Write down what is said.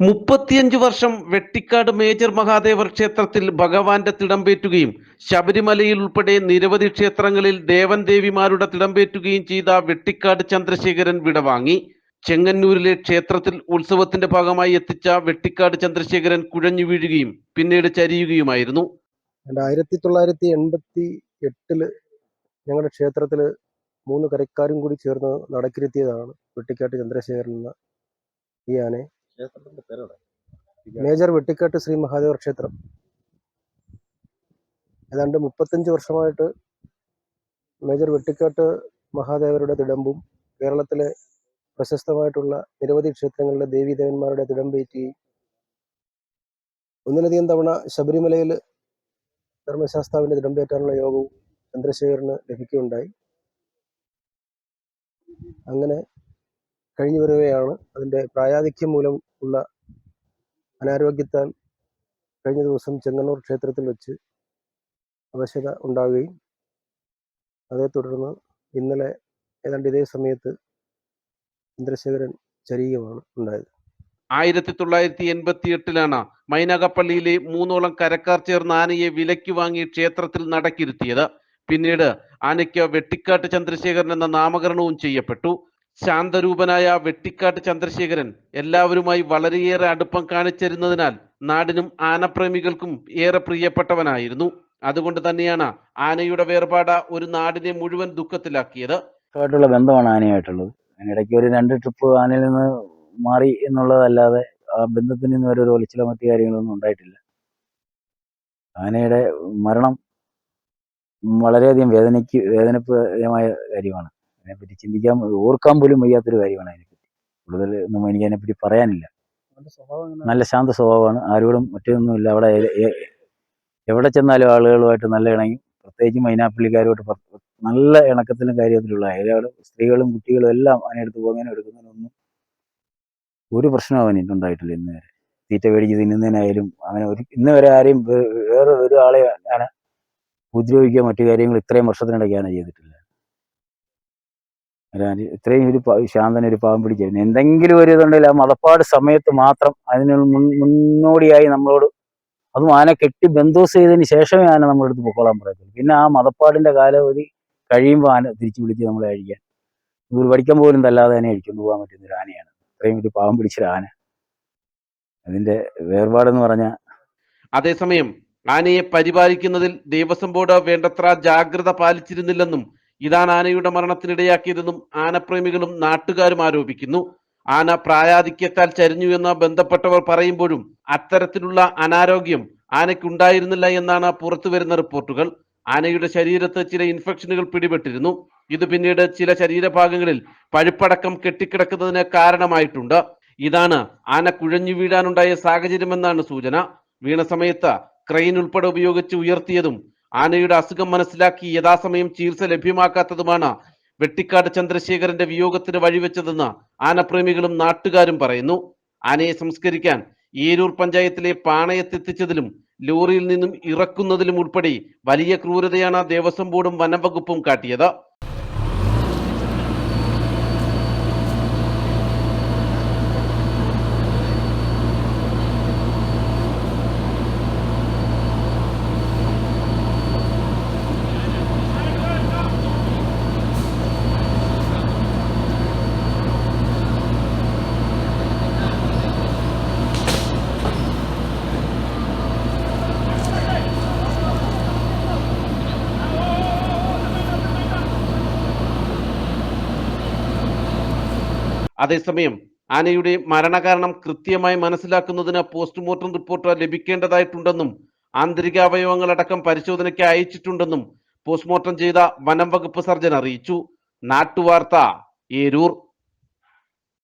മുപ്പത്തിയഞ്ച് വർഷം വെട്ടിക്കാട് മേജർ മഹാദേവർ ക്ഷേത്രത്തിൽ ഭഗവാന്റെ തിടമ്പേറ്റുകയും ശബരിമലയിൽ ഉൾപ്പെടെ നിരവധി ക്ഷേത്രങ്ങളിൽ ദേവൻ ദേവിമാരുടെ തിടമ്പേറ്റുകയും ചെയ്ത വെട്ടിക്കാട് ചന്ദ്രശേഖരൻ വിടവാങ്ങി ചെങ്ങന്നൂരിലെ ക്ഷേത്രത്തിൽ ഉത്സവത്തിന്റെ ഭാഗമായി എത്തിച്ച വെട്ടിക്കാട് ചന്ദ്രശേഖരൻ കുഴഞ്ഞു വീഴുകയും പിന്നീട് ചരിയുകയുമായിരുന്നു. ആയിരത്തി തൊള്ളായിരത്തി എൺപത്തി എട്ടിൽ ഞങ്ങളുടെ ക്ഷേത്രത്തിൽ മൂന്ന് കരക്കാരും കൂടി ചേർന്ന് നടക്കിരുത്തിയതാണ് വെട്ടിക്കാട്ട് ചന്ദ്രശേഖരൻ എന്ന ഈ ആനെ മേജർ വെട്ടിക്കാട്ട് ശ്രീ മഹാദേവ ക്ഷേത്രം. ഏതാണ്ട് മുപ്പത്തഞ്ച് വർഷമായിട്ട് മേജർ വെട്ടിക്കാട്ട് മഹാദേവരുടെ തിടമ്പും കേരളത്തിലെ പ്രശസ്തമായിട്ടുള്ള നിരവധി ക്ഷേത്രങ്ങളിലെ ദേവീദേവന്മാരുടെ തിടമ്പേറ്റുകയും ഒന്നിലധികം തവണ ശബരിമലയിൽ ധർമ്മശാസ്താവിന്റെ തിടമ്പേറ്റാനുള്ള യോഗവും ചന്ദ്രശേഖരന് ലഭിക്കുകയുണ്ടായി. അങ്ങനെ കഴിഞ്ഞു വരികയാണ്. അതിന്റെ പ്രായാധിക്യം മൂലം ഉള്ള അനാരോഗ്യത്താൽ കഴിഞ്ഞ ദിവസം ചെങ്ങന്നൂർ ക്ഷേത്രത്തിൽ വെച്ച് അവശത ഉണ്ടാവുകയും അതേ തുടർന്ന് ഇന്നലെ ഏതാണ്ട് ഇതേ സമയത്ത് ചന്ദ്രശേഖരൻ ചരിയുമാണ് ഉണ്ടായത്. ആയിരത്തി തൊള്ളായിരത്തി എൺപത്തി എട്ടിലാണ് മൈനകപ്പള്ളിയിലെ മൂന്നോളം കരക്കാർ ചേർന്ന് ആനയെ വിലയ്ക്ക് വാങ്ങി ക്ഷേത്രത്തിൽ നടക്കിരുത്തിയത്. പിന്നീട് ആനയ്ക്ക് വെട്ടിക്കാട്ട് ചന്ദ്രശേഖരൻ എന്ന നാമകരണവും ചെയ്യപ്പെട്ടു. ശാന്തരൂപനായ വെട്ടിക്കാട്ട് ചന്ദ്രശേഖരൻ എല്ലാവരുമായി വളരെയേറെ അടുപ്പം കാണിച്ചിരുന്നതിനാൽ നാടിനും ആനപ്രേമികൾക്കും ഏറെ പ്രിയപ്പെട്ടവനായിരുന്നു. അതുകൊണ്ട് തന്നെയാണ് ആനയുടെ വേർപാട ഒരു നാടിനെ മുഴുവൻ ദുഃഖത്തിലാക്കിയത്. ആയിട്ടുള്ള ബന്ധമാണ് ആനയായിട്ടുള്ളത്. ഇടയ്ക്ക് ഒരു രണ്ട് ട്രിപ്പ് ആനയിൽ നിന്ന് മാറി എന്നുള്ളതല്ലാതെ ആ ബന്ധത്തിൽ നിന്ന് ഒരു ഒലിച്ചിലോ മറ്റു കാര്യങ്ങളൊന്നും ഉണ്ടായിട്ടില്ല. ആനയുടെ മരണം വളരെയധികം വേദനയ്ക്ക് വേദനപ്രദമായ കാര്യമാണ്. അതിനെപ്പറ്റി ചിന്തിക്കാൻ ഓർക്കാൻ പോലും വയ്യാത്തൊരു കാര്യമാണ് അതിനെപ്പറ്റി. കൂടുതൽ ഒന്നും എനിക്ക് അതിനെപ്പറ്റി പറയാനില്ല. നല്ല ശാന്ത സ്വഭാവമാണ്. ആരോടും മറ്റൊന്നുമില്ല. അവിടെ എവിടെ ചെന്നാലും ആളുകളുമായിട്ട് നല്ല ഇണങ്ങി പ്രത്യേകിച്ച് മൈനാപ്പിള്ളിക്കാരുമായിട്ട് നല്ല ഇണക്കത്തിലും കാര്യത്തിലുള്ള അയാളും സ്ത്രീകളും കുട്ടികളും എല്ലാം അതിനെടുത്ത് പോകുന്നതിനും എടുക്കുന്നതിനൊന്നും ഒരു പ്രശ്നവും അവനിട്ട് ഉണ്ടായിട്ടില്ല ഇന്ന് വരെ. തീറ്റ മേടിച്ച് തിന്നുന്നതിനായാലും അവനെ ഒരു ഇന്ന് വരെ ആരെയും വേറെ ഒരാളെ ഞാൻ ഉപദ്രവിക്കുക മറ്റു കാര്യങ്ങൾ ഇത്രയും വർഷത്തിനിടയ്ക്കാണ് ചെയ്തിട്ടില്ല. ഇത്രയും ഒരു ശാന്തന ഒരു പാവം പിടിച്ചിരുന്നു. എന്തെങ്കിലും ഒരു ഇതുണ്ടെങ്കിൽ ആ മതപ്പാട് സമയത്ത് മാത്രം അതിന് മുന്നോടിയായി നമ്മളോട് അതും ആന കെട്ടി ബന്ധോസ് ചെയ്തതിന് ശേഷമേ ആന നമ്മുടെ അടുത്ത് പൊക്കോളാൻ പറയത്തുള്ളൂ. പിന്നെ ആ മതപ്പാടിന്റെ കാലാവധി കഴിയുമ്പോൾ ആന തിരിച്ചു വിളിച്ച് നമ്മളെ അഴിക്കാൻ. ഒരു പഠിക്കാൻ പോലും തല്ലാതെ തന്നെ അഴിച്ചുകൊണ്ട് പോകാൻ പറ്റുന്ന ഒരു ആനയാണ്. ഇത്രയും ഒരു പാവം പിടിച്ചൊരു ആന. അതിന്റെ വേർപാടെന്ന് പറഞ്ഞ അതേസമയം ആനയെ പരിപാലിക്കുന്നതിൽ ദേവസ്വം ബോർഡ് വേണ്ടത്ര ജാഗ്രത പാലിച്ചിരുന്നില്ലെന്നും ഇതാണ് ആനയുടെ മരണത്തിനിടയാക്കിയതെന്നും ആനപ്രേമികളും നാട്ടുകാരും ആരോപിക്കുന്നു. ആന പ്രായാധിക്യത്താൽ ചരിഞ്ഞു എന്ന് ബന്ധപ്പെട്ടവർ പറയുമ്പോഴും അത്തരത്തിലുള്ള അനാരോഗ്യം ആനയ്ക്കുണ്ടായിരുന്നില്ല എന്നാണ് പുറത്തുവരുന്ന റിപ്പോർട്ടുകൾ. ആനയുടെ ശരീരത്ത് ചില ഇൻഫെക്ഷനുകൾ പിടിപെട്ടിരുന്നു. ഇത് പിന്നീട് ചില ശരീരഭാഗങ്ങളിൽ പഴുപ്പടക്കം കെട്ടിക്കിടക്കുന്നതിന് കാരണമായിട്ടുണ്ട്. ഇതാണ് ആന കുഴഞ്ഞു വീഴാനുണ്ടായ സാഹചര്യമെന്നാണ് സൂചന. വീണ സമയത്ത് ക്രെയിൻ ഉൾപ്പെടെ ഉപയോഗിച്ച് ഉയർത്തിയതും ആനയുടെ അസുഖം മനസ്സിലാക്കി യഥാസമയം ചികിത്സ ലഭ്യമാക്കാത്തതുമാണ് വെട്ടിക്കാട് ചന്ദ്രശേഖരന്റെ വിയോഗത്തിന് വഴിവെച്ചതെന്ന് ആനപ്രേമികളും നാട്ടുകാരും പറയുന്നു. ആനയെ സംസ്കരിക്കാൻ ഏരൂർ പഞ്ചായത്തിലെ പാണയത്തെത്തിച്ചതിലും ലോറിയിൽ നിന്നും ഇറക്കുന്നതിലും ഉൾപ്പെടെ വലിയ ക്രൂരതയാണ് ദേവസ്വം ബോർഡും വനംവകുപ്പും കാട്ടിയത്. അതേസമയം ആനയുടെ മരണകാരണം കൃത്യമായി മനസ്സിലാക്കുന്നതിന് പോസ്റ്റ്മോർട്ടം റിപ്പോർട്ട് ലഭിക്കേണ്ടതായിട്ടുണ്ടെന്നും ആന്തരിക അവയവങ്ങളടക്കം പരിശോധനയ്ക്ക് അയച്ചിട്ടുണ്ടെന്നും പോസ്റ്റ്മോർട്ടം ചെയ്ത വനം വകുപ്പ് സർജൻ അറിയിച്ചു. നാട്ടുവാർത്ത ഏരൂർ.